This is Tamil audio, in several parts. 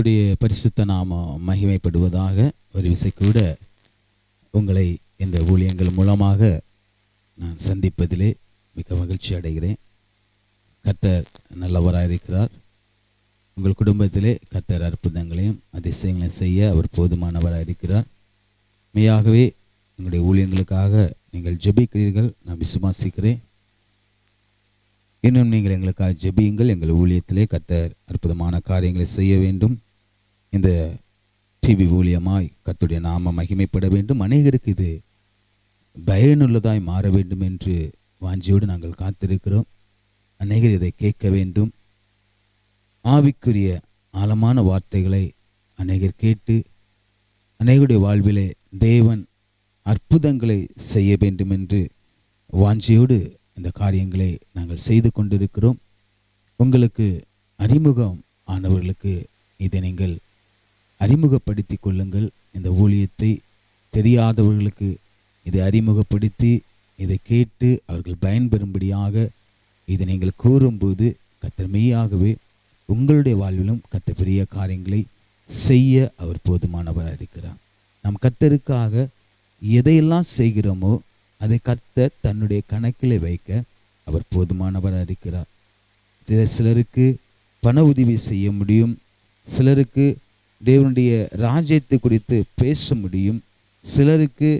கர்த்தருடைய பரிசுத்த நாம மகிமைப்படுவதாக ஒரு விசை கூட உங்களை இந்த ஊழியங்கள் மூலமாக நான் சந்திப்பதிலே மிக மகிழ்ச்சி அடைகிறேன். கர்த்தர் நல்லவராக இருக்கிறார். உங்கள் குடும்பத்திலே கர்த்தர் அற்புதங்களையும் அதிசயங்களையும் செய்ய அவர் போதுமானவராக இருக்கிறார். மெய்யாகவே உங்களுடைய ஊழியங்களுக்காக நீங்கள் ஜெபிக்கிறீர்கள். நான் விசுவாசிக்கிறேன். இன்னும் நீங்கள் எங்களுக்காக ஜெபியுங்கள். எங்கள் ஊழியத்திலே கர்த்தர் அற்புதமான காரியங்களை செய்ய வேண்டும். இந்த டிவி ஊழியமாய் கத்துடைய நாம மகிமைப்பட வேண்டும். அநேகருக்கு இது பயனுள்ளதாய் மாற வேண்டும் என்று வாஞ்சியோடு நாங்கள் காத்திருக்கிறோம். அநேகர் இதை கேட்க வேண்டும். ஆவிக்குரிய ஆழமான வார்த்தைகளை அநேகர் கேட்டு அநேகருடைய வாழ்விலே தேவன் அற்புதங்களை செய்ய வேண்டும் என்று வாஞ்சியோடு இந்த காரியங்களை நாங்கள் செய்து கொண்டிருக்கிறோம். உங்களுக்கு அறிமுகம் ஆனவர்களுக்கு இதை நீங்கள் அறிமுகப்படுத்தி கொள்ளுங்கள். இந்த ஊழியத்தை தெரியாதவர்களுக்கு இதை அறிமுகப்படுத்தி இதை கேட்டு அவர்கள் பயன்பெறும்படியாக இதை நீங்கள் கூறும்போது கத்தர் மெய்யாகவே உங்களுடைய வாழ்விலும் கத்த பெரிய காரியங்களை செய்ய அவர் போதுமானவராக இருக்கிறார். நாம் கத்தருக்காக எதையெல்லாம் செய்கிறோமோ அதை கத்த தன்னுடைய கணக்கில் வைக்க அவர் போதுமானவராக இருக்கிறார். சிலருக்கு பண உதவி செய்ய முடியும். சிலருக்கு தேவனுடைய ராஜ்யத்தை குறித்து பேச முடியும் சிலருக்கு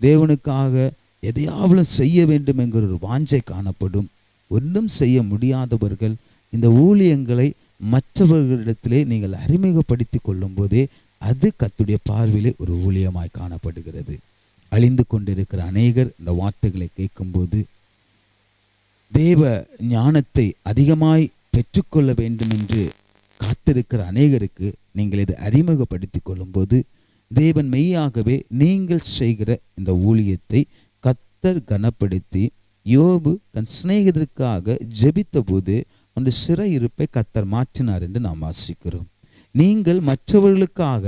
தேவனுக்காக எதையாவது செய்ய வேண்டும் என்கிற ஒரு வாஞ்சை காணப்படும். ஒன்றும் செய்ய முடியாதவர்கள் இந்த ஊழியங்களை மற்றவர்களிடத்திலே நீங்கள் அறிமுகப்படுத்தி கொள்ளும்போதே அது கத்துடைய பார்வையிலே ஒரு ஊழியமாய் காணப்படுகிறது. அழிந்து கொண்டிருக்கிற அநேகர் இந்த வார்த்தைகளை கேட்கும்போது தேவ ஞானத்தை அதிகமாய் பெற்றுக்கொள்ள வேண்டும் என்று காத்திருக்கிற அநேகருக்கு நீங்கள் இதை அறிமுகப்படுத்தி கொள்ளும்போது தேவன் மெய்யாகவே நீங்கள் செய்கிற இந்த ஊழியத்தை கத்தர் கனப்படுத்தி யோபு தன் சிநேகிதருக்காக ஜெபித்த போது அந்த சிறை இருப்பை கத்தர் மாற்றினார் என்று நாம் வாசிக்கிறோம். நீங்கள் மற்றவர்களுக்காக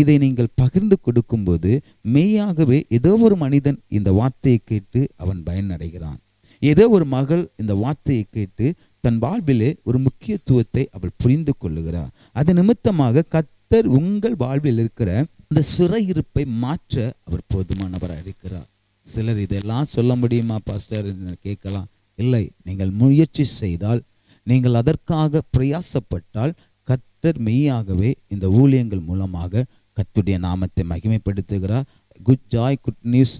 இதை நீங்கள் பகிர்ந்து கொடுக்கும்போது மெய்யாகவே ஏதோ ஒரு மனிதன் இந்த வார்த்தையை கேட்டு அவன் பயனடைகிறான். ஏதோ ஒரு மகள் இந்த வார்த்தையை கேட்டு தன் வாழ்விலே ஒரு முக்கியத்துவத்தை அவள் புரிந்து கொள்ளுகிறார். அது நிமித்தமாக கத்தர் உங்கள் வாழ்வில் இருக்கிற அந்த சிறையிருப்பை மாற்ற அவர் போதுமானவராக இருக்கிறார். சிலர் இதெல்லாம் சொல்ல முடியுமா பாஸ்டர் என்று கேட்கலாம். இல்லை நீங்கள் முயற்சி செய்தால் நீங்கள் அதற்காக பிரயாசப்பட்டால் கர்த்தர் மெய்யாகவே இந்த ஊழியங்கள் மூலமாக கர்த்துடைய நாமத்தை மகிமைப்படுத்துகிறார். குட் ஜாய் குட் நியூஸ்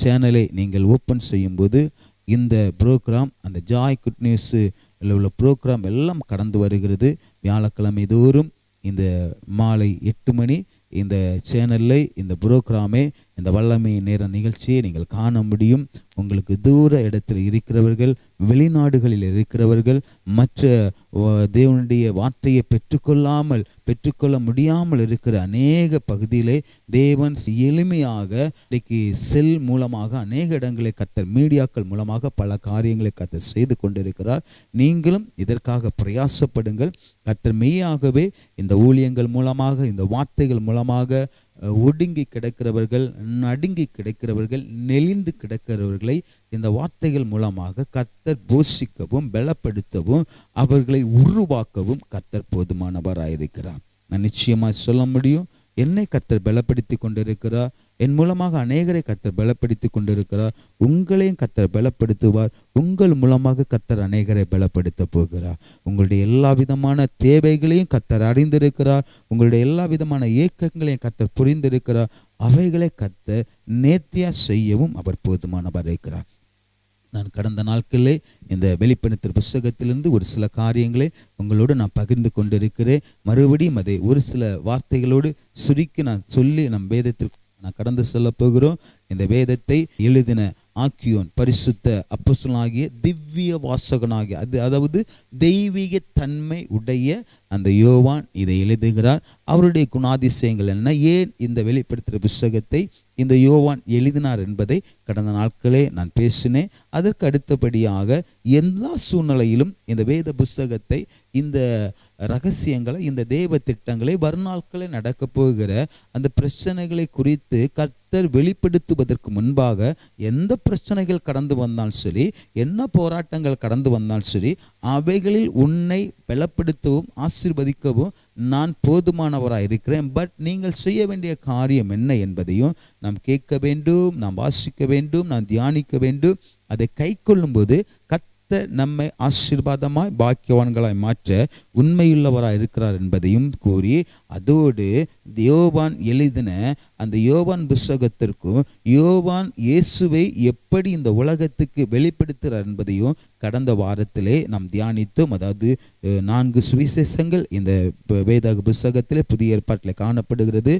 சேனலை நீங்கள் ஓப்பன் செய்யும்போது இந்த ப்ரோக்ராம் அந்த ஜாய் குட் நியூஸு உள்ள ப்ரோக்ராம் எல்லாம் கடந்து வருகிறது. வியாழக்கிழமை தோறும் இந்த மாலை எட்டு மணி இந்த சேனலில் இந்த புரோகிராமே இந்த வல்லமை நேர நிகழ்ச்சியை நீங்கள் காண முடியும். உங்களுக்கு தூர இடத்தில் இருக்கிறவர்கள் வெளிநாடுகளில் இருக்கிறவர்கள் மற்ற தேவனுடைய வார்த்தையை பெற்றுக்கொள்ளாமல் பெற்றுக்கொள்ள முடியாமல் இருக்கிற அநேக பகுதியிலே தேவன் எளிமையாக இன்றைக்கு செல் மூலமாக அநேக இடங்களை கத்தர் மீடியாக்கள் மூலமாக பல காரியங்களை கத்தர் செய்து கொண்டிருக்கிறார். நீங்களும் இதற்காக பிரயாசப்படுங்கள். கத்தர் மெய்யாகவே இந்த ஊழியங்கள் மூலமாக இந்த வார்த்தைகள் மூலமாக காலமாக ஒடுங்கி கிடக்கிறவர்கள் நடுங்கி கிடக்கிறவர்கள் நெளிந்து கிடக்கிறவர்களை இந்த வார்த்தைகள் மூலமாக கத்தர் போஷிக்கவும் பலப்படுத்தவும் அவர்களை உருவாக்கவும் கத்தர் போதுமானவராயிருக்கிறார். நான் நிச்சயமாக சொல்ல முடியும் என்னை கத்தர் பலப்படுத்தி கொண்டிருக்கிறார். என் மூலமாக அநேகரை கத்தர் பலப்படுத்தி கொண்டிருக்கிறார். உங்களையும் கத்தர் பலப்படுத்துவார். உங்கள் மூலமாக கத்தர் அநேகரை பலப்படுத்த போகிறார். உங்களுடைய எல்லா விதமான தேவைகளையும் கத்தர் அறிந்திருக்கிறார். உங்களுடைய எல்லா விதமான ஏக்கங்களையும் கத்தர் புரிந்திருக்கிறார். அவைகளை கத்தர் நேர்த்தியாக செய்யவும் அவர் போதுமானவர் இருக்கிறார். நான் கடந்த நாட்களிலே இந்த வெளிப்படுத்துகிற புஸ்தகத்திலிருந்து ஒரு சில காரியங்களை உங்களோடு நான் பகிர்ந்து கொண்டிருக்கிறேன். மறுபடியும் அதை ஒரு சில வார்த்தைகளோடு சுருக்கி நான் சொல்லி நம் வேதத்திற்கு நான் கடந்து சொல்ல போகிறோம். இந்த வேதத்தை எழுதின ஆக்கியோன் பரிசுத்த அப்பசுலாகிய திவ்ய வாசகனாகிய அது அதாவது தெய்வீக தன்மை உடைய அந்த யோவான் இதை எழுதுகிறார். அவருடைய குணாதிசயங்கள் என்ன? ஏன் இந்த வெளிப்படுத்துகிற புஸ்தகத்தை இந்த யோவான் எழுதினார் என்பதை கடந்த நாட்களே நான் பேசினேன். அதற்கு அடுத்தபடியாக எல்லா சூழ்நிலையிலும் இந்த வேத புஸ்தகத்தை இந்த ரகசியங்களை இந்த தேவ திட்டங்களை வருநாட்களே நடக்கப் போகிற அந்த பிரச்சனைகளை குறித்து கர்த்தர் கர்த்தர் வெளிப்படுத்துவதற்கு முன்பாக எந்த பிரச்சனைகள் கடந்து வந்தாலும் சரி என்ன போராட்டங்கள் கடந்து வந்தாலும் சரி அவைகளில் உன்னை பலப்படுத்தவும் ஆசிர்வதிக்கவும் நான் போதுமானவராக இருக்கிறேன். பட் நீங்கள் செய்ய வேண்டிய காரியம் என்ன என்பதையும் நாம் கேட்க வேண்டும் நாம் வாசிக்க வேண்டும் நாம் தியானிக்க வேண்டும். அதை கை கொள்ளும்போது கத்த நம்மை ஆசீர்வாதமாய் பாக்கியவான்களாய் மாற்ற உண்மையுள்ளவராய் இருக்கிறார் என்பதையும் கூறி அதோடு யோவான் எழுதின அந்த யோவான் புஸ்தகத்திற்கும் யோவான் இயேசுவை எப்படி இந்த உலகத்துக்கு வெளிப்படுத்துகிறார் என்பதையும் கடந்த வாரத்திலே நாம் தியானித்தோம். அதாவது நான்கு சுவிசேஷங்கள் இந்த வேதாக புஸ்தகத்திலே புதிய ஏற்பாட்டில் காணப்படுகிறது.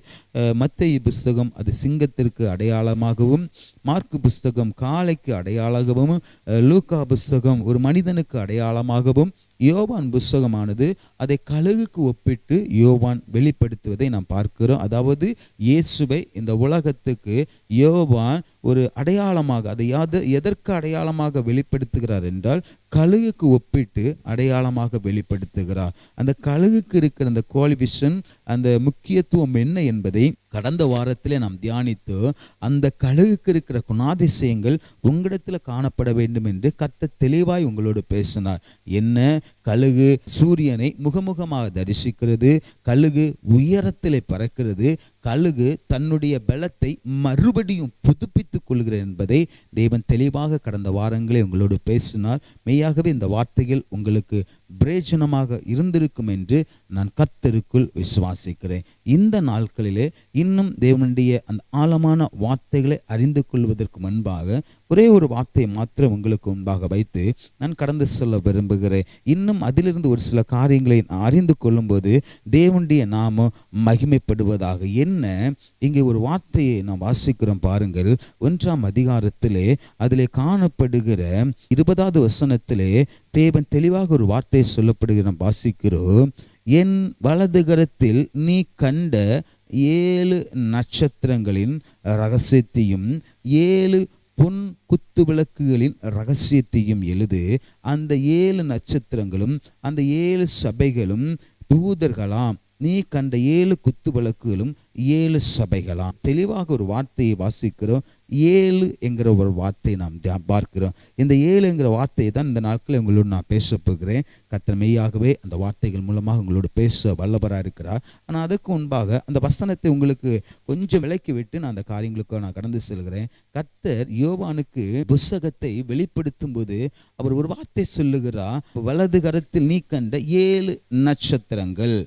மத்திய புஸ்தகம் அது சிங்கத்திற்கு அடையாளமாகவும் மார்க்கு புஸ்தகம் காளைக்கு அடையாளமாகவும் லூக்கா புஸ்தகம் ஒரு மனிதனுக்கு அடையாளமாகவும் யோவான் புஸ்தகமானது அதை கழுகுக்கு ஒப்பிட்டு யோவான் வெளிப்படுத்துவதை நாம் பார்க்கிறோம். அதாவது இயேசுவை இந்த உலகத்துக்கு யோவான் ஒரு அடையாளமாக அதை யாது எதற்கு அடையாளமாக வெளிப்படுத்துகிறார் என்றால் கழுகுக்கு ஒப்பிட்டு அடையாளமாக வெளிப்படுத்துகிறார். அந்த கழுகுக்கு இருக்கிற அந்த குவாலிஃபிகேஷன் அந்த முக்கியத்துவம் என்ன என்பதை கடந்த வாரத்திலே நாம் தியானித்து அந்த கழுகுக்கு இருக்கிற குணாதிசயங்கள் உங்களிடத்தில் காணப்பட வேண்டும் என்று கத்த தெளிவாய் உங்களோடு பேசினார். என்ன? கழுகு சூரியனை முகமுகமாக தரிசிக்கிறது கழுகு உயரத்திலே பறக்கிறது கழுகு தன்னுடைய பலத்தை மறுபடியும் புதுப்பித்துக் கொள்கிறேன் என்பதை தேவன் தெளிவாக கடந்த வாரங்களே உங்களோடு பேசினார். மெய்யாகவே இந்த வார்த்தைகள் உங்களுக்கு பிரயோஜனமாக இருந்திருக்கும் என்று நான் கர்த்தருக்குள் விசுவாசிக்கிறேன். இந்த நாட்களிலே இன்னும் தேவனுடைய அந்த ஆழமான வார்த்தைகளை அறிந்து கொள்வதற்கு முன்பாக ஒரே ஒரு வார்த்தையை மாத்திரம் உங்களுக்கு முன்பாக வைத்து நான் கடந்து செல்ல விரும்புகிறேன். இன்னும் அதிலிருந்து ஒரு சில காரியங்களை நான் அறிந்து கொள்ளும்போது தேவனுடைய நாமம் மகிமைப்படுவதாக. என்ன? இங்கே ஒரு வார்த்தையை நான் வாசிக்கிறோம் பாருங்கள். ஒன்றாம் அதிகாரத்திலே அதிலே காணப்படுகிற இருபதாவது வசனத்திலே தேவன் தெளிவாக ஒரு வார்த்தை சொல்லப்படுகிற நாம் வாசிக்கிறோம். என் வலதுகரத்தில் நீ கண்ட ஏழு நட்சத்திரங்களின் ரகசியத்தையும் ஏழு பொன் குத்து விளக்குகளின் ரகசியத்தையும் எழுது. அந்த ஏழு நட்சத்திரங்களும் அந்த ஏழு சபைகளும் தூதர்களாம். நீ கண்ட ஏழு குத்து விளக்குகளும் ஏழு சபைகளாம். தெளிவாக ஒரு வார்த்தையை வாசிக்கிறோம். ஏழு என்கிற ஒரு வார்த்தையை நாம் பார்க்கிறோம். இந்த ஏழுங்கிற வார்த்தையை தான் இந்த நாட்களில் உங்களோடு நான் பேச போகிறேன். கர்த்தர் மெய்யாகவே அந்த வார்த்தைகள் மூலமாக உங்களோடு பேச வல்லவராக இருக்கிறார். ஆனால் அதற்கு முன்பாக அந்த வசனத்தை உங்களுக்கு கொஞ்சம் விலக்கி விட்டு நான் அந்த காரியங்களுக்கு நான் கடந்து செல்கிறேன். கத்தர் யோவானுக்கு புஸ்தகத்தை வெளிப்படுத்தும் போது அவர் ஒரு வார்த்தை சொல்லுகிறார். வலது கரத்தில் நீ கண்ட ஏழு நட்சத்திரங்கள்.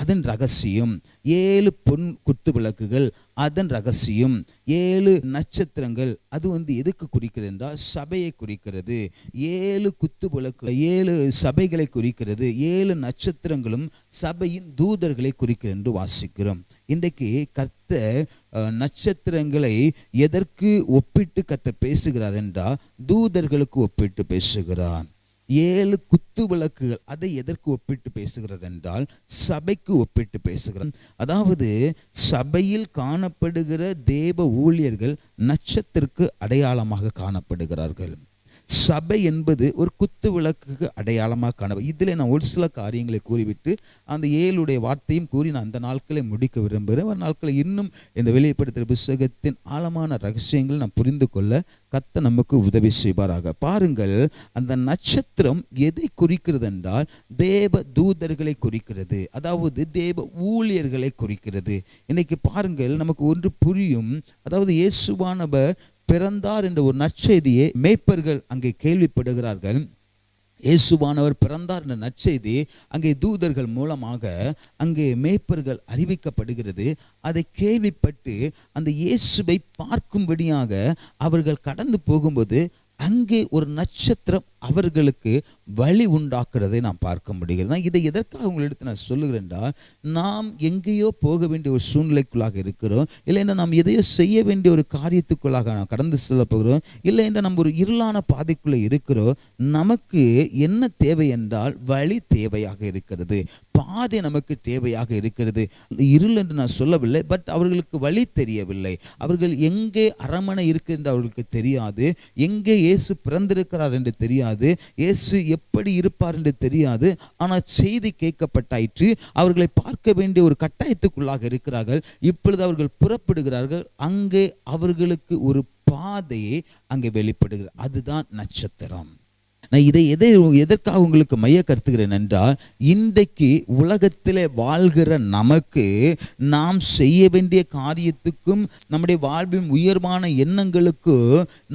அதன் ரகசியம் ஏழு பொன் குத்து விளக்குகள் அதன் ரகசியம் ஏழு நட்சத்திரங்கள். அது வந்து எதுக்கு குறிக்கிறது என்றால் சபையை குறிக்கிறது. ஏழு குத்து விளக்கு ஏழு சபைகளை குறிக்கிறது. ஏழு நட்சத்திரங்களும் சபையின் தூதர்களை குறிக்கிறது என்று வாசிக்கிறோம். இன்றைக்கு கர்த்தர் நட்சத்திரங்களை எதற்கு ஒப்பிட்டு கர்த்தர் பேசுகிறார் என்றால் தூதர்களுக்கு ஒப்பிட்டு பேசுகிறார். ஏழு குத்து விளக்குகள் அதை எதற்கு ஒப்பிட்டு பேசுகிறார் என்றால் சபைக்கு ஒப்பிட்டு பேசுகிறார். அதாவது சபையில் காணப்படுகிற தேவ ஊழியர்கள் நட்சத்திற்கு அடையாளமாக காணப்படுகிறார்கள். சபை என்பது ஒரு குத்து விளக்குக்கு அடையாளமாக காணவர் இதில் நான் ஒரு சில காரியங்களை கூறிவிட்டு அந்த ஏழுடைய வார்த்தையும் கூறி நான் அந்த நாட்களை முடிக்க விரும்புகிறேன். ஒரு நாட்களை இன்னும் இந்த வெளிப்படுத்துகிற புஸ்தகத்தின் ஆழமான ரகசியங்கள் நான் புரிந்து கொள்ள கத்த நமக்கு உதவி செய்வாராக. பாருங்கள் அந்த நட்சத்திரம் எதை குறிக்கிறது என்றால் தேவ தூதர்களை குறிக்கிறது. அதாவது தேவ ஊழியர்களை குறிக்கிறது. இன்னைக்கு பாருங்கள் நமக்கு ஒன்று புரியும். அதாவது இயேசுவானவர் பிறந்தார் என்ற ஒரு நற்செய்தியை மேய்ப்பர்கள் அங்கே கேள்விப்படுகிறார்கள். இயேசுவானவர் பிறந்தார் என்ற நற்செய்தி அங்கே தூதர்கள் மூலமாக அங்கே மேய்ப்பர்கள் அறிவிக்கப்படுகிறது. அதை கேள்விப்பட்டு அந்த இயேசுவை பார்க்கும்படியாக அவர்கள் கடந்து போகும்போது அங்கே ஒரு நட்சத்திரம் அவர்களுக்கு வழி உண்டாக்குறதை நாம் பார்க்க முடிகிறது. நான் இதை எதற்காக உங்களிடத்தில் நான் சொல்லுகிறேன் என்றால் நாம் எங்கேயோ போக வேண்டிய ஒரு சூழ்நிலைக்குள்ளாக இருக்கிறோம். இல்லைன்னா நாம் எதையோ செய்ய வேண்டிய ஒரு காரியத்துக்குள்ளாக நாம் கடந்து செல்ல போகிறோம். இல்லை என்றால் நம்ம ஒரு இருளான பாதைக்குள்ளே இருக்கிறோம். நமக்கு என்ன தேவை என்றால் வழி தேவையாக இருக்கிறது. பாதை நமக்கு தேவையாக இருக்கிறது. இருள் என்று நான் சொல்லவில்லை பட் அவர்களுக்கு வழி தெரியவில்லை. அவர்கள் எங்கே அரமனை இருக்கு என்று அவர்களுக்கு தெரியாது. எங்கே இயேசு பிறந்திருக்கிறார் என்று தெரியாது. தெரியாது. இயேசு எப்படி இருப்பார் என்று தெரியாது. ஆனால் செய்தி கேட்கப்பட்டாயிற்று. அவர்களை பார்க்க வேண்டிய ஒரு கட்டாயத்துக்குள்ளாக இருக்கிறார்கள். இப்பொழுது அவர்கள் புறப்படுகிறார்கள். அங்கே அவர்களுக்கு ஒரு பாதையை அங்கே வெளிப்படுகிறார் அதுதான் நட்சத்திரம். நான் இதை எதை எதற்காக உங்களுக்கு மைய கருத்துகிறேன் என்றால் இன்றைக்கு உலகத்தில் வாழ்கிற நமக்கு நாம் செய்ய வேண்டிய காரியத்துக்கும் நம்முடைய வாழ்வின் உயர்வான எண்ணங்களுக்கு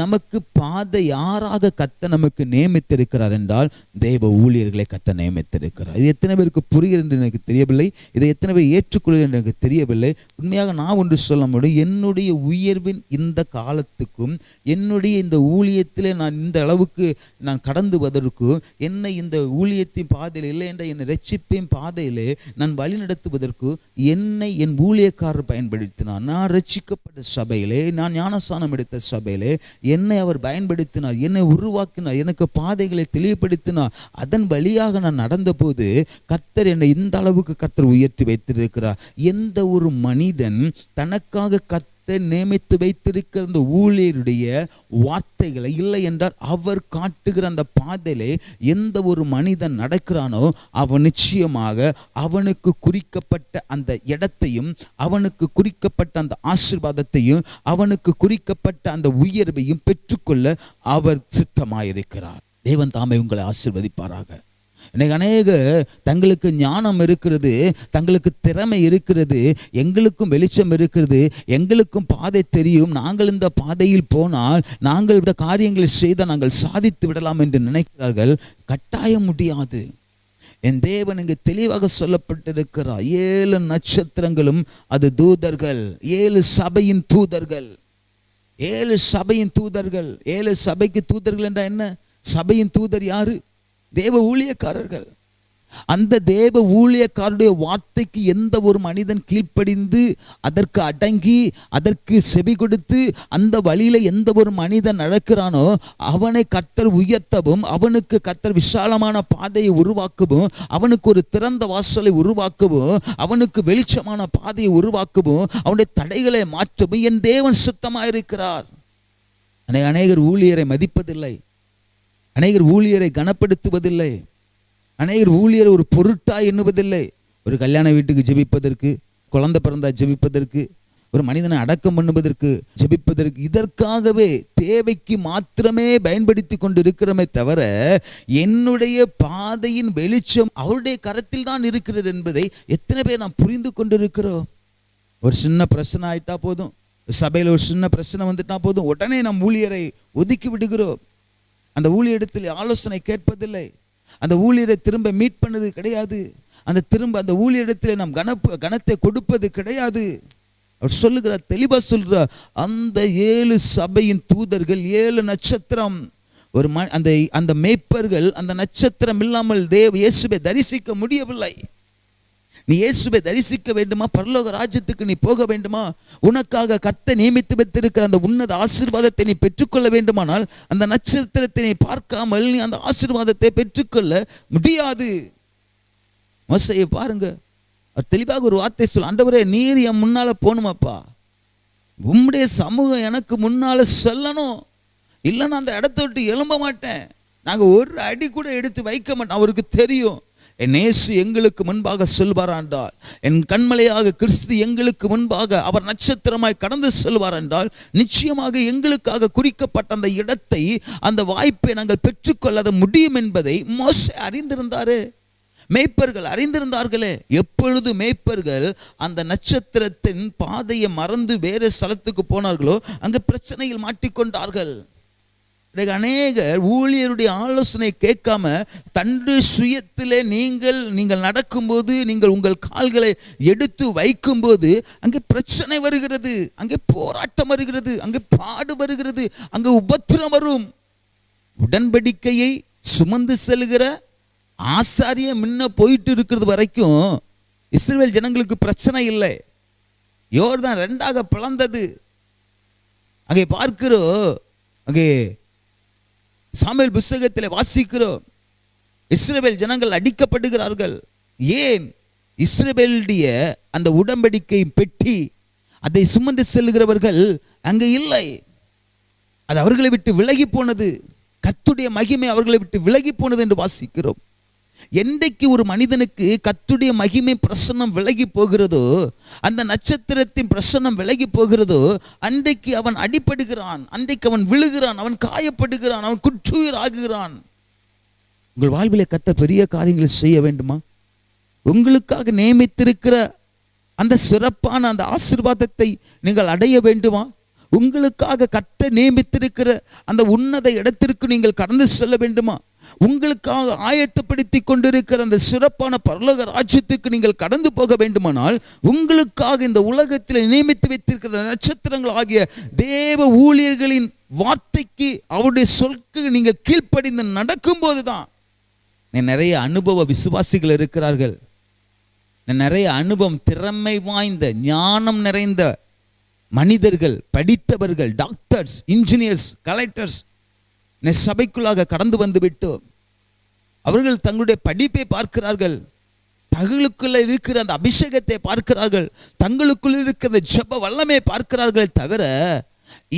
நமக்கு பாதை யாராக கத்த நமக்கு நியமித்திருக்கிறார் என்றால் தேவ ஊழியர்களை கத்த நியமித்திருக்கிறார். இது எத்தனை பேருக்கு புரிகிறது என்று எனக்கு தெரியவில்லை. இதை எத்தனை பேர் ஏற்றுக்கொள்கிறது என்று எனக்கு தெரியவில்லை. உண்மையாக நான் ஒன்று சொல்ல முடியும் என்னுடைய உயர்வின் இந்த காலத்துக்கும் என்னுடைய இந்த ஊழியத்தில் நான் இந்த அளவுக்கு நான் நடந்துவதற்கு என்னை இந்த ஊழியத்தின் பாதையில் இல்லை என்ற என்னை ரட்சிப்பின் பாதையிலே நான் வழி நடத்துவதற்கு என்னை என் ஊழியக்காரர் பயன்படுத்தினார். நான் ரட்சிக்கப்பட்ட சபையிலே நான் ஞானஸ்தானம் எடுத்த சபையிலே என்னை அவர் பயன்படுத்தினார் என்னை உருவாக்கினார் எனக்கு பாதைகளை தெளிவுபடுத்தினார். அதன் வழியாக நான் நடந்தபோது கர்த்தர் என்னை இந்த அளவுக்கு கத்தர் உயர்த்தி வைத்திருக்கிறார். எந்த ஒரு மனிதன் தனக்காக கர்த்தர் நியமித்து வைத்திருக்கிற அந்த ஊழியருடைய வார்த்தைகளை இல்லை என்றால் அவர் காட்டுகிற அந்த பாதையிலே எந்த ஒரு மனிதன் நடக்கிறானோ அவன் நிச்சயமாக அவனுக்கு குறிக்கப்பட்ட அந்த இடத்தையும் அவனுக்கு குறிக்கப்பட்ட அந்த ஆசீர்வாதத்தையும் அவனுக்கு குறிக்கப்பட்ட அந்த உயர்வையும் பெற்றுக்கொள்ள அவர் சித்தமாயிருக்கிறார். தேவன் தாமே உங்களை ஆசிர்வதிப்பாராக. இன்னைக்கு அநேக தங்களுக்கு ஞானம் இருக்கிறது தங்களுக்கு திறமை இருக்கிறது எங்களுக்கும் வெளிச்சம் இருக்கிறது எங்களுக்கும் பாதை தெரியும். நாங்கள் இந்த பாதையில் போனால் நாங்கள் இந்த காரியங்களை செய்தால் நாங்கள் சாதித்து விடலாம் என்று நினைக்கிறார்கள். கட்டாயம் முடியாது. என் தேவன் இங்கு தெளிவாக சொல்லப்பட்டிருக்கிறார். ஏழு நட்சத்திரங்களும் அது தூதர்கள் ஏழு சபையின் தூதர்கள். ஏழு சபையின் தூதர்கள் ஏழு சபைக்கு தூதர்கள் என்றால் என்ன? சபையின் தூதர் யாரு? தேவ ஊழியக்காரர்கள். அந்த தேவ ஊழியக்காரருடைய வார்த்தைக்கு எந்த ஒரு மனிதன் கீழ்ப்படிந்து அதற்கு அடங்கி அதற்கு செவி கொடுத்து அந்த வழியில் எந்த ஒரு மனிதன் நடக்கிறானோ அவனை கத்தர் உயர்த்தவும் அவனுக்கு கத்தர் விசாலமான பாதையை உருவாக்கவும் அவனுக்கு ஒரு திறந்த வாசலை உருவாக்கவும் அவனுக்கு வெளிச்சமான பாதையை உருவாக்கவும் அவனுடைய தடைகளை மாற்றவும் என் தேவன் சுத்தமாயிருக்கிறார். அநே- அநேகர் ஊழியரை மதிப்பதில்லை. அநேகர் ஊழியரை கனப்படுத்துவதில்லை. அநேகர் ஊழியர் ஒரு பொருட்டாக எண்ணுவதில்லை. ஒரு கல்யாண வீட்டுக்கு ஜெபிப்பதற்கு குழந்தை பிறந்தா ஜெபிப்பதற்கு ஒரு மனிதனை அடக்கம் பண்ணுவதற்கு ஜெபிப்பதற்கு இதற்காகவே தேவைக்கு மாத்திரமே பயன்படுத்தி கொண்டு இருக்கிறோமே தவிர என்னுடைய பாதையின் வெளிச்சம் அவருடைய கரத்தில் தான் இருக்கிறது என்பதை எத்தனை பேர் நாம் புரிந்து கொண்டிருக்கிறோம். ஒரு சின்ன பிரச்சனை ஆயிட்டா போதும். சபையில் ஒரு சின்ன பிரச்சனை வந்துட்டா போதும். உடனே நம் ஊழியரை ஒதுக்கி விடுகிறோம். அந்த ஊழியத்தில் ஆலோசனை கேட்பதில்லை. அந்த ஊழியரை திரும்ப மீட் பண்ணது கிடையாது. அந்த திரும்ப அந்த ஊழியரிடத்தில் நாம் கனப்பு கனத்தை கொடுப்பது கிடையாது. அவர் சொல்லுகிறார் தெளிவாக சொல்கிறார் அந்த ஏழு சபையின் தூதர்கள் ஏழு நட்சத்திரம் ஒரு ம அந்த அந்த மேய்ப்பர்கள் அந்த நட்சத்திரம் இல்லாமல் தேவ இயேசுவை தரிசிக்க முடியவில்லை. நீ இயேசுவை தரிசிக்க வேண்டுமா? பரலோக ராஜ்யத்துக்கு நீ போக வேண்டுமா? உனக்காக கர்த்த நியமித்து வைத்திருக்கிற அந்த உன்னத ஆசீர்வாதத்தை நீ பெற்றுக்கொள்ள வேண்டுமானால் அந்த நட்சத்திரத்தை நீ பார்க்காமல் நீ அந்த ஆசீர்வாதத்தை பெற்றுக்கொள்ள முடியாது. மோசையை பாருங்க. அவர் தெளிவாக ஒரு வார்த்தை சொல்ல ஆண்டவரே நீர் என் முன்னால் போகணுமாப்பா. உம்முடைய சமூகம் எனக்கு முன்னால் செல்லணும். இல்லைன்னா அந்த இடத்த விட்டு எழும்ப மாட்டேன். நாங்கள் ஒரு அடி கூட எடுத்து வைக்க மாட்டோம். அவருக்கு தெரியும். என் இயேசு எங்களுக்கு முன்பாக செல்வார் என்றால் என் கண்மலையாக கிறிஸ்து எங்களுக்கு முன்பாக அவர் நட்சத்திரமாய் கடந்து செல்வார் என்றால் நிச்சயமாக எங்களுக்காக குறிக்கப்பட்ட அந்த இடத்தை அந்த வாய்ப்பை நாங்கள் பெற்றுக்கொள்ளாத முடியும் என்பதை மோச அறிந்திருந்தாரே. மேய்ப்பர்கள் அறிந்திருந்தார்களே. எப்பொழுது மேய்ப்பர்கள் அந்த நட்சத்திரத்தின் பாதையை மறந்து வேறு ஸ்தலத்துக்கு போனார்களோ அங்கே பிரச்சனையில் மாட்டிக்கொண்டார்கள். இன்றைக்கு அநேகர் ஊழியருடைய ஆலோசனை கேட்காம தன்று சுயத்திலே நீங்கள் நீங்கள் நடக்கும்போது நீங்கள் உங்கள் கால்களை எடுத்து வைக்கும்போது அங்கே பிரச்சனை வருகிறது அங்கே போராட்டம் வருகிறது அங்கே பாடு வருகிறது அங்கே உபத்திரம் வரும். உடன்படிக்கையை சுமந்து செல்கிற ஆசாரியம் முன்ன போயிட்டு இருக்கிறது வரைக்கும் இஸ்ரேல் ஜனங்களுக்கு பிரச்சனை இல்லை. யோர்தான் ரெண்டாக பிளந்தது. அங்கே பார்க்கிறோம் அங்கே சாமியல் புஸ்தகத்தில் வாசிக்கிறோம். இஸ்ரேபேல் ஜனங்கள் அடிக்கப்படுகிறார்கள். ஏன்? இஸ்ரேபேலுடைய அந்த உடம்படிக்கை பெட்டி அதை சுமந்து செல்கிறவர்கள் அங்கே இல்லை. அது அவர்களை விட்டு விலகி போனது. கத்துடைய மகிமை அவர்களை விட்டு விலகி போனது என்று வாசிக்கிறோம். என்றைக்கு ஒரு மனிதனுக்கு கத்துடைய மகிமை பிரசன்னம் விலகி போகிறதோ அந்த நட்சத்திரத்தின் பிரசன்னம் விலகி போகிறதோ அன்றைக்கு அவன் அடிபடுகிறான் அன்றைக்கு அவன் விழுகிறான் அவன் காயப்படுகிறான் அவன் குற்றுயிர் ஆகுகிறான் உங்கள் வாழ்வில் கத்த பெரிய காரியங்களை செய்ய வேண்டுமா? உங்களுக்காக நியமித்திருக்கிற அந்த சிறப்பான அந்த ஆசீர்வாதத்தை நீங்கள் அடைய வேண்டுமா? உங்களுக்காக கத்த நியமித்திருக்கிற அந்த உன்னத இடத்திற்கு நீங்கள் கடந்து செல்ல வேண்டுமா? உங்களுக்காக ஆயத்தப்படுத்தி கொண்டிருக்கிற அந்த சிறப்பான பரலோக ராஜ்யத்துக்கு நீங்கள் கடந்து போக வேண்டுமானால் உங்களுக்காக இந்த உலகத்தில் நியமித்து வைத்திருக்கிற நட்சத்திரங்கள் ஆகிய தேவ ஊழியர்களின் வார்த்தைக்கு அவருடைய சொல்க்கு நீங்கள் கீழ்ப்படிந்து நடக்கும்போது தான் நிறைய அனுபவ விசுவாசிகள் இருக்கிறார்கள். நிறைய அனுபவம் திறமை வாய்ந்த ஞானம் நிறைந்த மனிதர்கள் படித்தவர்கள் டாக்டர்ஸ் இன்ஜினியர்ஸ் கலெக்டர்ஸ் சபைக்குள்ளாக கடந்து வந்து விட்டோம் அவர்கள் தங்களுடைய படிப்பை பார்க்கிறார்கள். தங்களுக்குள்ள இருக்கிற அந்த அபிஷேகத்தை பார்க்கிறார்கள். தங்களுக்குள்ளே இருக்கிற ஜப வல்லமையை பார்க்கிறார்கள் பார்க்கிறார்களே தவிர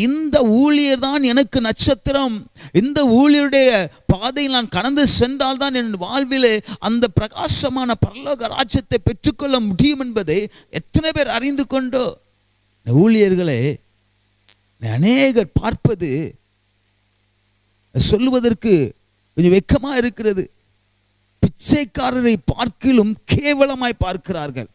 இந்த ஊழியர் தான் எனக்கு நட்சத்திரம். இந்த ஊழியருடைய பாதையில் நான் கடந்து சென்றால் தான் என் வாழ்விலே அந்த பிரகாசமான பரலோக ராஜ்யத்தை பெற்றுக்கொள்ள முடியும் என்பதை எத்தனை பேர் அறிந்து கொண்டோ. இந்த ஊழியர்களை அநேகர் பார்ப்பது சொல்லுவதற்கு கொஞ்சம் வெக்கமாக இருக்கிறது. பிச்சைக்காரரை பார்க்கிலும் கேவலமாய் பார்க்கிறார்கள்.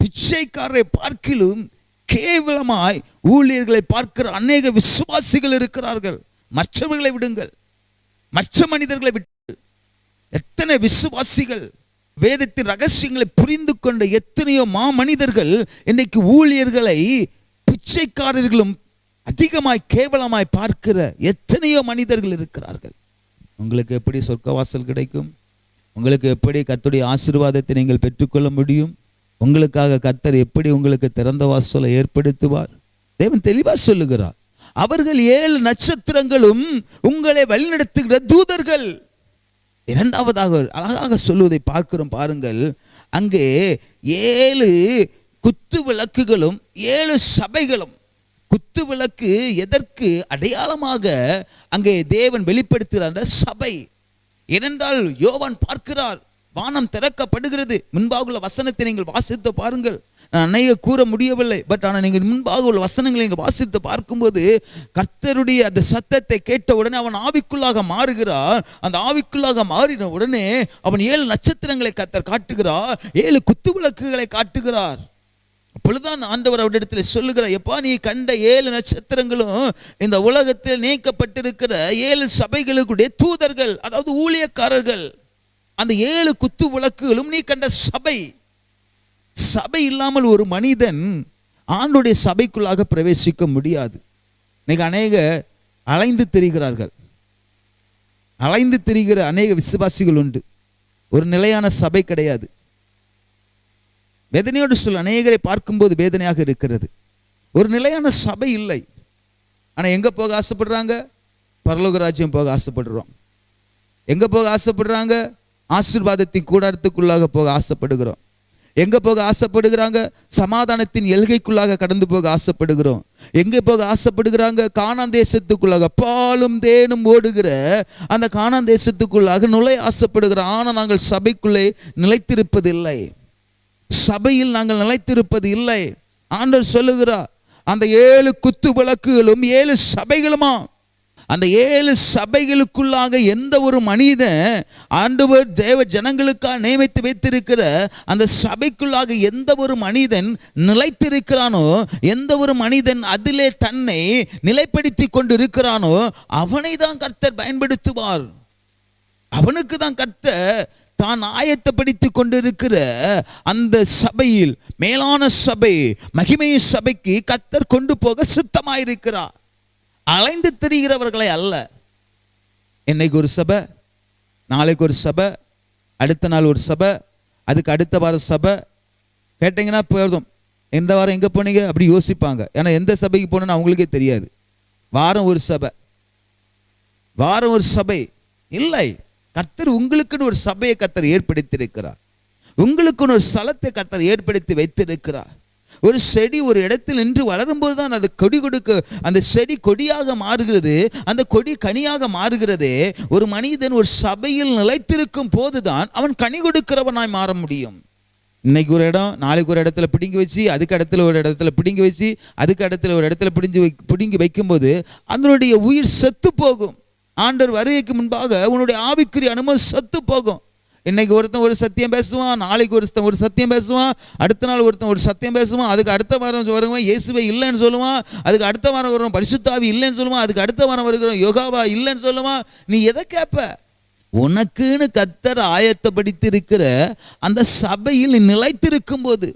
பிச்சைக்காரரை பார்க்கிலும் கேவலமாய் ஊழியர்களை பார்க்கிற அநேக விசுவாசிகள் இருக்கிறார்கள். மற்றவர்களை விடுங்கள். மற்ற மனிதர்களை விட்டு. எத்தனை விசுவாசிகள் வேதத்தின் ரகசியங்களை புரிந்து கொண்ட எத்தனையோ மா மனிதர்கள் இன்னைக்கு ஊழியர்களை பிச்சைக்காரர்களும் அதிகமாய் கேவலமாய் பார்க்கிற எத்தனையோ மனிதர்கள் இருக்கிறார்கள். உங்களுக்கு எப்படி சொர்க்கவாசல் கிடைக்கும்? உங்களுக்கு எப்படி கர்த்தருடைய ஆசீர்வாதத்தை நீங்கள் பெற்றுக்கொள்ள முடியும்? உங்களுக்காக கர்த்தர் எப்படி உங்களுக்கு திறந்த வாசலை ஏற்படுத்துவார்? தேவன் தெளிவாக சொல்லுகிறார். அவர்கள் ஏழு நட்சத்திரங்களும் உங்களை வழிநடத்துகிற தூதர்கள். இரண்டாவதாக அழகாக சொல்லுவதை பார்க்கிறோம் பாருங்கள். அங்கே ஏழு குத்து விளக்குகளும் ஏழு சபைகளும் குத்து விளக்கு எதற்கு அடையாளமாக அங்கே தேவன் வெளிப்படுத்துகிறார் சபை. ஏனென்றால் யோவான் பார்க்கிறார் வானம் திறக்கப்படுகிறது. முன்பாக உள்ள வசனத்தை நீங்கள் வாசித்து பாருங்கள். நான் அநேக கூற முடியவில்லை பட் ஆனால் நீங்கள் முன்பாக உள்ள வசனங்களை நீங்கள் வாசித்து பார்க்கும்போது கர்த்தருடைய அந்த சத்தத்தை கேட்ட உடனே அவன் ஆவிக்குள்ளாக மாறுகிறார். அந்த ஆவிக்குள்ளாக மாறின உடனே அவன் ஏழு நட்சத்திரங்களை கர்த்தர் காட்டுகிறார் ஏழு குத்து விளக்குகளை காட்டுகிறார். அப்பொழுதுதான் ஆண்டவர் அவரிடத்தில் சொல்லுகிறார் எப்பா நீ கண்ட ஏழு நட்சத்திரங்களும் இந்த உலகத்தில் நீக்கப்பட்டிருக்கிற ஏழு சபைகளுக்குடைய தூதர்கள் அதாவது ஊழியக்காரர்கள் அந்த ஏழு குத்து விளக்குகளும் நீ கண்ட சபை. சபை இல்லாமல் ஒரு மனிதன் ஆண்டுடைய சபைக்குள்ளாக பிரவேசிக்க முடியாது. இன்னைக்கு அநேக அலைந்து திரிகிறார்கள். அலைந்து திரிகிற அநேக விசுவாசிகள் உண்டு. ஒரு நிலையான சபை கிடையாது. வேதனையோடு சொல் அநேகரை பார்க்கும்போது வேதனையாக இருக்கிறது. ஒரு நிலையான சபை இல்லை. ஆனால் எங்கே போக ஆசைப்படுறாங்க? பரலோக ராஜ்யம் போக ஆசைப்படுறோம். எங்கே போக ஆசைப்படுறாங்க? ஆசீர்வாதத்தின் கூடாரத்துக்குள்ளாக போக ஆசைப்படுகிறோம். எங்கே போக ஆசைப்படுகிறாங்க? சமாதானத்தின் எல்கைக்குள்ளாக கடந்து போக ஆசைப்படுகிறோம். எங்கே போக ஆசைப்படுகிறாங்க? காணான் தேசத்துக்குள்ளாக. பாலும் தேனும் ஓடுகிற அந்த காணான் தேசத்துக்குள்ளாக நுழைய ஆசைப்படுகிறோம் ஆனால் நாங்கள் சபைக்குள்ளே நிலைத்திருப்பதில்லை. சபையில் நாங்கள் நிலைத்திருப்பது இல்லை. ஆண்டவர் சொல்லுகிறார் அந்த ஏழு குத்து விளக்குகளும் ஏழு சபைகளுமா? அந்த ஏழு சபைகளுக்குள்ளாக எந்த ஒரு மனிதன் ஆண்டவர் தேவ ஜனங்களுக்காக நியமித்து வைத்திருக்கிற அந்த சபைக்குள்ளாக எந்த ஒரு மனிதன் நிலைத்திருக்கிறானோ எந்த ஒரு மனிதன் அதிலே தன்னை நிலைப்படுத்தி கொண்டு இருக்கிறானோ அவனை தான் கர்த்தர் பயன்படுத்துவார். அவனுக்கு தான் கர்த்தர் தான் ஆயத்தப்படுத்தி கொண்டிருக்கிற அந்த சபையில் மேலான சபை மகிமை சபைக்கு கத்தர் கொண்டு போக சித்தமாயிருக்கிறார். அலைந்து திரிகிறவர்களை அல்ல. இன்னைக்கு ஒரு சபை நாளைக்கு ஒரு சபை அடுத்த நாள் ஒரு சபை அதுக்கு அடுத்த வார சபை. கேட்டிங்கன்னா போதும் எந்த வாரம் எங்கே போனீங்க? அப்படி யோசிப்பாங்க. ஏன்னா எந்த சபைக்கு போனோன்னு அவங்களுக்கே தெரியாது. வாரம் ஒரு சபை. வாரம் ஒரு சபை. இல்லை. கர்த்தர் உங்களுக்குன்னு ஒரு சபையை கர்த்தர் ஏற்படுத்தியிருக்கிறார். உங்களுக்குன்னு ஒரு ஸ்தலத்தை கர்த்தர் ஏற்படுத்தி வைத்திருக்கிறார். ஒரு செடி ஒரு இடத்தில் நின்று வளரும்போது தான் அது கொடி கொடுக்க அந்த செடி கொடியாக மாறுகிறது. அந்த கொடி கனியாக மாறுகிறதே ஒரு மனிதன் ஒரு சபையில் நிலைத்திருக்கும் போதுதான் அவன் கனி கொடுக்கிறவனாய் மாற முடியும். இன்னைக்கு ஒரு இடம் நாளைக்கு ஒரு இடத்துல பிடுங்கி வச்சு அதுக்கு இடத்துல ஒரு இடத்துல பிடுங்கி வச்சு அதுக்கு இடத்துல ஒரு இடத்துல பிடிஞ்சு வை பிடுங்கி வைக்கும்போது அதனுடைய உயிர் செத்து போகும். ஆண்டவர் வருகைக்கு முன்பாக உன்னுடைய ஆவிக்குரிய அனுமதி சத்து போகும். இன்னைக்கு ஒருத்தன் ஒரு சத்தியம் பேசுவான் நாளைக்கு ஒருத்தன் ஒரு சத்தியம் பேசுவான் அடுத்த நாள் ஒருத்தன் ஒரு சத்தியம் பேசுவான் அதுக்கு அடுத்த வாரம் வருவான் இயேசுவே இல்லைன்னு சொல்லுவான் அதுக்கு அடுத்த வாரம் வருவோம் பரிசுத்தாவி இல்லைன்னு சொல்லுவான் அதுக்கு அடுத்த வாரம் வருகிறோம் யோகாவா இல்லைன்னு சொல்லுவான். நீ எதை கேட்ப? உனக்குன்னு கத்தர் ஆயத்தப்படுத்தியிருக்கிற அந்த சபையில் நிலைத்திருக்கும் போது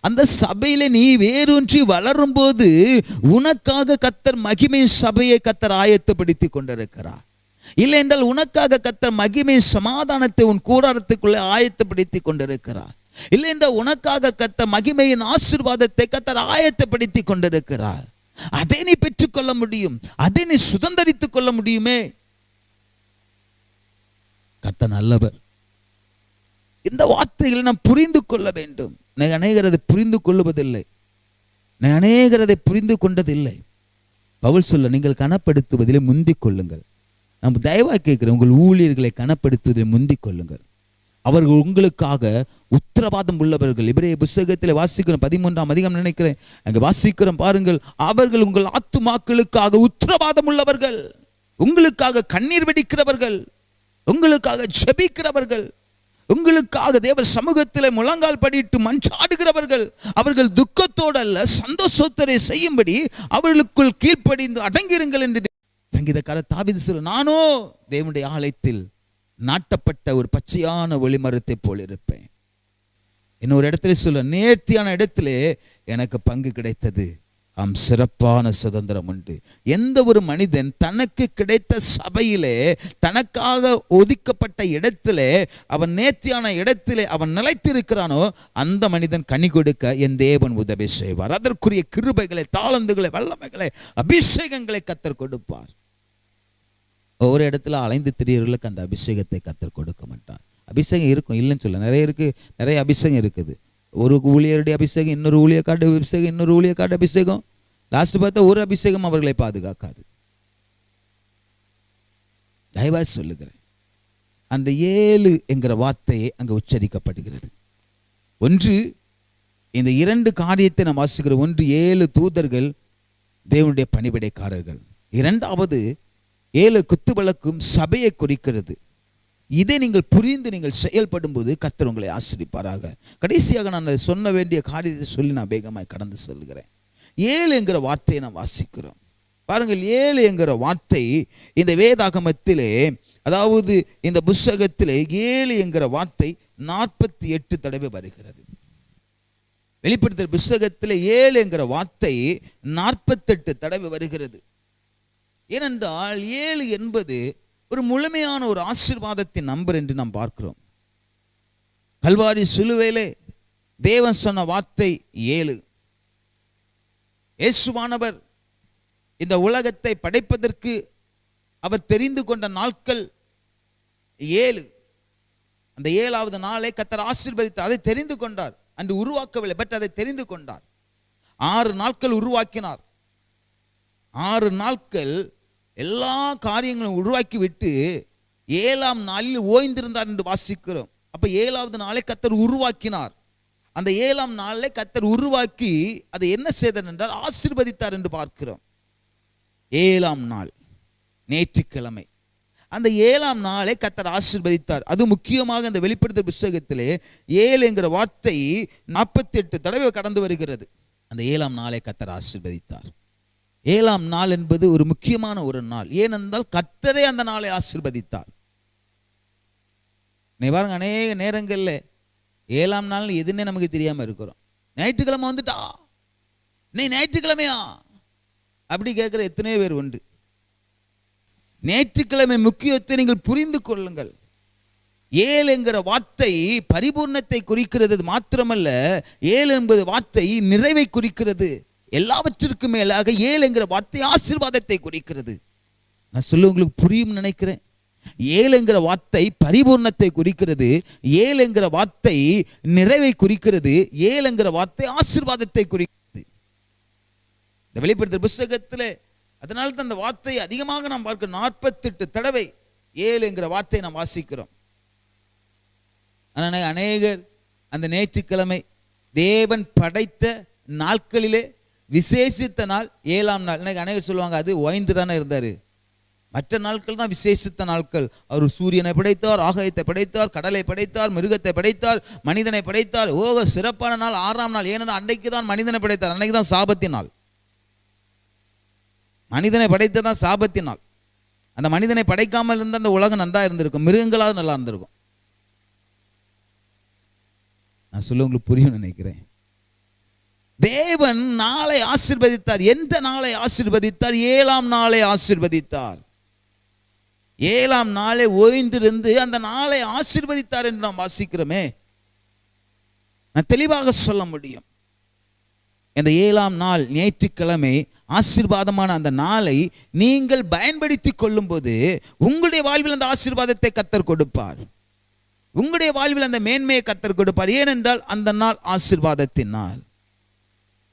அந்த சபையில நீ வேரூன்றி வளரும் போது உனக்காக கத்தர் மகிமை சபையை கத்தர் ஆயத்தப்படுத்தி கொண்டிருக்கிறார். இல்லை என்றால் உனக்காக கத்தர் மகிமை சமாதானத்தை உன் கூடாரத்துக்குள்ளே ஆயத்தப்படுத்தி கொண்டிருக்கிறார். இல்லை என்றால் உனக்காக கத்த மகிமையின் ஆசிர்வாதத்தை கத்தர் ஆயத்தப்படுத்தி கொண்டிருக்கிறார். அதை நீ பெற்றுக்கொள்ள முடியும். அதை நீ சுதந்திரித்துக் கொள்ள முடியுமே. கத்த நல்லவர். இந்த வார்த்தைகளை நாம் புரிந்து கொள்ள வேண்டும். அநேகரதை புரிந்து கொள்ளுவதில்லை. நான் அநேகரதை புரிந்து கொண்டதில்லை. பவுல் சொல்ல நீங்கள் கனப்படுத்துவதிலே முந்திக் கொள்ளுங்கள். நம்ம தயவாக கேட்குறேன் உங்கள் ஊழியர்களை கனப்படுத்துவதில் முந்திக் கொள்ளுங்கள். அவர்கள் உங்களுக்காக உத்தரவாதம் உள்ளவர்கள். இவரே புஸ்தகத்தில் வாசிக்கிறோம் பதிமூன்றாம் அதிகம் நினைக்கிறேன். அங்கே வாசிக்கிறோம் பாருங்கள் அவர்கள் உங்கள் ஆத்துமாக்களுக்காக உத்தரவாதம் உள்ளவர்கள். உங்களுக்காக கண்ணீர் வெடிக்கிறவர்கள். உங்களுக்காக ஜெபிக்கிறவர்கள். உங்களுக்காக தேவ சமூகத்தில் முழங்கால் படிட்டு மஞ்சாடுகிறவர்கள் அவர்கள் துக்கத்தோடு அல்ல சந்தோஷத்தரை செய்யும்படி அவர்களுக்குள் கீழ்ப்படிந்து அடங்கிருங்கள் என்று சங்கீதக்கார தாவிது சொல்ல நானோ தேவனுடைய ஆலயத்தில் நாட்டப்பட்ட ஒரு பச்சையான ஒளிமரத்தை போல் இருப்பேன். இன்னொரு இடத்துல சொல்ல நேர்த்தியான இடத்திலே எனக்கு பங்கு கிடைத்தது. ஆம் சிறப்பான சுதந்திரம் உண்டு. எந்த ஒரு மனிதன் தனக்கு கிடைத்த சபையிலே தனக்காக ஒதுக்கப்பட்ட இடத்திலே அவன் நேர்த்தியான இடத்திலே அவன் நிலைத்திருக்கிறானோ அந்த மனிதன் கனி கொடுக்க என் தேவன் உதவி செய்வார். அதற்குரிய கிருபைகளை தாளந்துகளை வல்லமைகளை அபிஷேகங்களை கத்தர் கொடுப்பார். ஒவ்வொரு இடத்துல அலைந்து திரியவர்களுக்கு அந்த அபிஷேகத்தை கத்தர் கொடுக்க மாட்டார். அபிஷேகம் இருக்கும் இல்லைன்னு சொல்ல நிறைய இருக்கு நிறைய அபிஷேகம் இருக்குது. ஒரு ஊழியருடைய அபிஷேகம் இன்னொரு ஊழியக்காட்டு அபிஷேகம் இன்னொரு ஊழியக்காட்டு அபிஷேகம். லாஸ்ட் பார்த்தா ஒரு அபிஷேகம் அவர்களை பாதுகாக்காது. தயவாக சொல்லுகிறேன். அந்த ஏழு என்கிற வார்த்தையை அங்கே உச்சரிக்கப்படுகிறது. ஒன்று இந்த இரண்டு காரியத்தை நாம் வாசிக்கிறோம் ஒன்று ஏழு தூதர்கள் தேவனுடைய பணிவிடைக்காரர்கள். இரண்டாவது ஏழு குத்துவிளக்கும் சபையை குறிக்கிறது. இதை நீங்கள் புரிந்து நீங்கள் செயல்படும் போது கத்தர் உங்களை ஆசிரிப்பாராக. கடைசியாக நான் அதை சொன்ன வேண்டிய காரியத்தை சொல்லி நான் வேகமாய் கடந்து செல்கிறேன் ஏழு என்கிற வார்த்தையை நான் வாசிக்கிறோம். பாருங்கள் ஏழு என்கிற வார்த்தை இந்த வேதாகமத்திலே அதாவது இந்த புஸ்தகத்திலே ஏழு என்கிற வார்த்தை நாற்பத்தி எட்டு தடவை வருகிறது. வெளிப்படுத்தல் புஸ்தகத்தில் ஏழு என்கிற வார்த்தை நாற்பத்தெட்டு தடவை வருகிறது. ஏனென்றால் ஏழு என்பது ஒரு முழுமையான ஒரு ஆசீர்வாதத்தின் நம்பர் என்று நாம் பார்க்கிறோம். கல்வாரி சிலுவையிலே தேவன் சொன்ன வார்த்தை ஏழு. இயேசுவானவர் இந்த உலகத்தை படைப்பதற்கு அவர் தெரிந்து கொண்ட நாட்கள் ஏழு. அந்த ஏழாவது நாளை கத்தர் ஆசீர்வதித்து அதை தெரிந்து கொண்டார். அன்று உருவாக்கவில்லை பட் அதை தெரிந்து கொண்டார். ஆறு நாட்கள் உருவாக்கினார். ஆறு நாட்கள் எல்லா காரியங்களும் உருவாக்கி விட்டு ஏழாம் நாளில் ஓய்ந்திருந்தார் என்று வாசிக்கிறோம். அப்போ ஏழாவது நாளை கத்தர் உருவாக்கினார். அந்த ஏழாம் நாளில் கத்தர் உருவாக்கி அதை என்ன செய்தார் என்றால் ஆசிர்வதித்தார் என்று பார்க்கிறோம். ஏழாம் நாள் நேற்றுக்கிழமை. அந்த ஏழாம் நாளை கத்தர் ஆசிர்வதித்தார். அது முக்கியமாக அந்த வெளிப்படுத்தல் புஸ்தகத்திலே ஏழு என்கிற வார்த்தை நாற்பத்தி எட்டு தடவை கடந்து வருகிறது. அந்த ஏழாம் நாளை கத்தர் ஆசிர்வதித்தார். ஏழாம் நாள் என்பது ஒரு முக்கியமான ஒரு நாள். ஏனென்றால் கத்தரே அந்த நாளை ஆசீர்வதித்தார். நீ பாருங்க அநேக நேரங்களில் ஏழாம் நாள் எதுன்னே நமக்கு தெரியாமல் இருக்கிறோம். ஞாயிற்றுக்கிழமை வந்துட்டா? நீ ஞாயிற்றுக்கிழமையா? அப்படி கேட்குற எத்தனையோ பேர் உண்டு. ஞாயிற்றுக்கிழமை முக்கியத்தை நீங்கள் புரிந்து கொள்ளுங்கள். ஏழு என்கிற வார்த்தை பரிபூர்ணத்தை குறிக்கிறது மாத்திரமல்ல ஏழு என்பது வார்த்தை நிறைவை குறிக்கிறது. எல்லாவற்றிற்கும் மேலாக ஏழு என்கிற வார்த்தை ஆசீர்வாதத்தை குறிக்கிறது. நான் சொல்ல உங்களுக்கு புரியும் நினைக்கிறேன். ஏழு என்கிற வார்த்தை பரிபூர்ணத்தை குறிக்கிறது. ஏழு என்கிற வார்த்தை நிறைவை குறிக்கிறது. ஏழு என்கிற வார்த்தை ஆசீர்வாதத்தை குறிக்கிறது. இந்த வெளிப்படுத்துற புஸ்தகத்தில் அதனால தான் அந்த வார்த்தையை அதிகமாக நாம் பார்க்க நாற்பத்தெட்டு தடவை ஏழு என்கிற வார்த்தையை நாம் வாசிக்கிறோம். ஆனால் அநேகர் அந்த நேற்றுக்கிழமை தேவன் படைத்த நாட்களிலே விசேஷித்த நாள் ஏழாம் நாள். எனக்கு அனைவர் சொல்லுவாங்க அது ஓய்ந்து தானே இருந்தார். மற்ற நாட்கள் தான் விசேஷித்த நாட்கள். அவர் சூரியனை படைத்தார் ஆகாயத்தை படைத்தார் கடலை படைத்தார் மிருகத்தை படைத்தார் மனிதனை படைத்தார். ஓக சிறப்பான நாள் ஆறாம் நாள். ஏன்னா அன்னைக்கு தான் மனிதனை படைத்தார். அன்னைக்கு தான் சாபத்தின் நாள். மனிதனை படைத்ததான் சாபத்தின் நாள். அந்த மனிதனை படைக்காமல் இருந்த அந்த உலகம் நன்றாக இருந்திருக்கும். மிருகங்களாவது நல்லா இருந்திருக்கும். நான் சொல்ல உங்களுக்கு புரியும் நினைக்கிறேன். தேவன் நாளை ஆசிர்வதித்தார். எந்த நாளை ஆசிர்வதித்தார்? ஏழாம் நாளை ஆசிர்வதித்தார். ஏழாம் நாளை ஓய்ந்திருந்து அந்த நாளை ஆசிர்வதித்தார் என்று நாம் வாசிக்கிறோமே. நான் தெளிவாக சொல்ல முடியும். இந்த ஏழாம் நாள் ஞாயிற்றுக்கிழமை ஆசீர்வாதமான அந்த நாளை நீங்கள் பயன்படுத்தி கொள்ளும்போது உங்களுடைய வாழ்வில் அந்த ஆசீர்வாதத்தை கத்தர் கொடுப்பார். உங்களுடைய வாழ்வில் அந்த மேன்மையை கத்தர் கொடுப்பார். ஏனென்றால் அந்த நாள் ஆசீர்வாதத்தின் நாள்.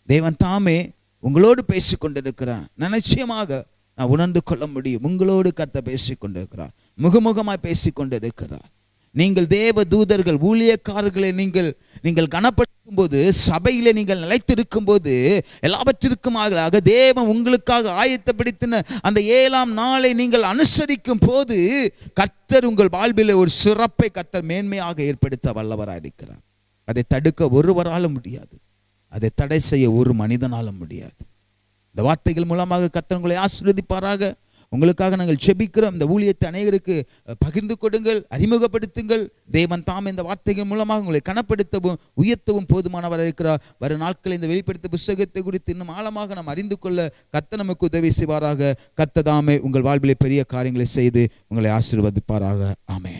தேவன் தாமே உங்களோடு பேசி கொண்டிருக்கிறார் நான் நிச்சயமாக நான் உணர்ந்து கொள்ள முடியும். உங்களோடு கத்த பேசி கொண்டிருக்கிறார் முகமுகமாய் பேசி கொண்டிருக்கிறார் நீங்கள் தேவ தூதர்கள் ஊழியக்காரர்களை நீங்கள் நீங்கள் கனப்படுத்தும் போது சபையில் நீங்கள் நிலைத்திருக்கும் போது எல்லாவற்றிற்குமாக தேவன் உங்களுக்காக ஆயத்தப்படுத்தின அந்த ஏழாம் நாளை நீங்கள் அனுசரிக்கும் போது கர்த்தர் உங்கள் வாழ்விலே ஒரு சிறப்பை கர்த்தர் மேன்மையாக ஏற்படுத்த வல்லவராக இருக்கிறார் அதை தடுக்க ஒருவராலும் முடியாது. அதை தடை செய்ய ஒரு மனிதனாலும் முடியாது. இந்த வார்த்தைகள் மூலமாக கர்த்தர் உங்களை ஆசீர்வதிப்பாராக. உங்களுக்காக நாங்கள் செபிக்கிறோம் இந்த ஊழியத்தை அநேகருக்கு பகிர்ந்து கொடுங்கள் அறிமுகப்படுத்துங்கள். தேவன் தாம் இந்த வார்த்தைகள் மூலமாக உங்களை கனப்படுத்தவும் உயர்த்தவும் போதுமானவராக இருக்கிறார். வரும் நாட்களில் இந்த வெளிப்படுத்த புஸ்தகத்தை குறித்து இன்னும் ஆழமாக நாம் அறிந்து கொள்ள கர்த்தர் நமக்கு உதவி செய்வாராக. கர்த்ததாமே உங்கள் வாழ்விலே பெரிய காரியங்களை செய்து உங்களை ஆசீர்வதிப்பாராக. ஆமே